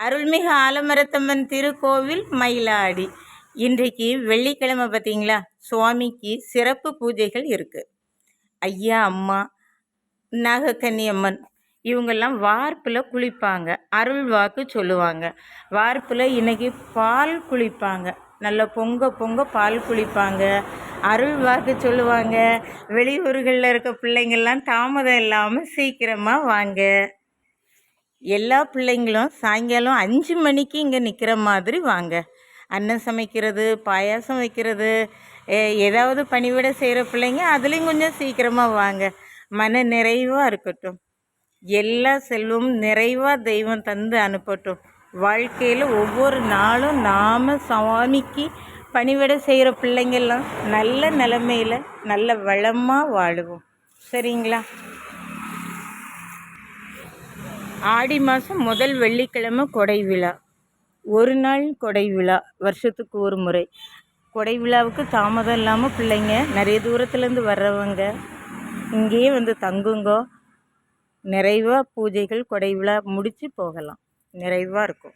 அருள்மிகு ஆலமரத்தம்மன் திருக்கோவில் மயிலாடி. இன்றைக்கு வெள்ளிக்கிழமை பார்த்தீங்களா? சுவாமிக்கு சிறப்பு பூஜைகள் இருக்குது ஐயா அம்மா நாகக்கன்னியம்மன் இவங்கெல்லாம் வார்ப்பில் குளிப்பாங்க. அருள் வாக்கு சொல்லுவாங்க. வார்ப்பில் இன்றைக்கி பால் குளிப்பாங்க. நல்ல பொங்க பொங்க பால் குளிப்பாங்க. அருள் வாக்கு சொல்லுவாங்க. வெளியூர்களில் இருக்க பிள்ளைங்கள்லாம் தாமதம் இல்லாமல் சீக்கிரமாக வாங்க. எல்லா பிள்ளைங்களும் சாயங்காலம் அஞ்சு மணிக்கு இங்கே நிற்கிற மாதிரி வாங்க. அன்னம் சமைக்கிறது பாயாசம் வைக்கிறது ஏதாவது பணிவிட செய்கிற பிள்ளைங்க அதுலேயும் கொஞ்சம் சீக்கிரமாக வாங்க. மன நிறைவாக இருக்கட்டும். எல்லா செல்வம் நிறைவாக தெய்வம் தந்து அனுப்பட்டும். வாழ்க்கையில் ஒவ்வொரு நாளும் நாம் சுவாமிக்கு பணிவிட செய்கிற பிள்ளைங்கள்லாம் நல்ல நிலமையில் நல்ல வளமாக வாழுவோம். சரிங்களா? ஆடி மாதம் முதல் வெள்ளிக்கிழமை கொடை விழா. ஒரு நாள் கொடை விழா வருஷத்துக்கு ஒரு முறை. கொடை விழாவுக்கு தாமதம் இல்லாமல் பிள்ளைங்க நிறைய தூரத்துலேருந்து வர்றவங்க இங்கேயே வந்து தங்குங்கோ. நிறைவாக பூஜைகள் கொடை விழா முடித்து போகலாம். நிறைவாக இருக்கும்.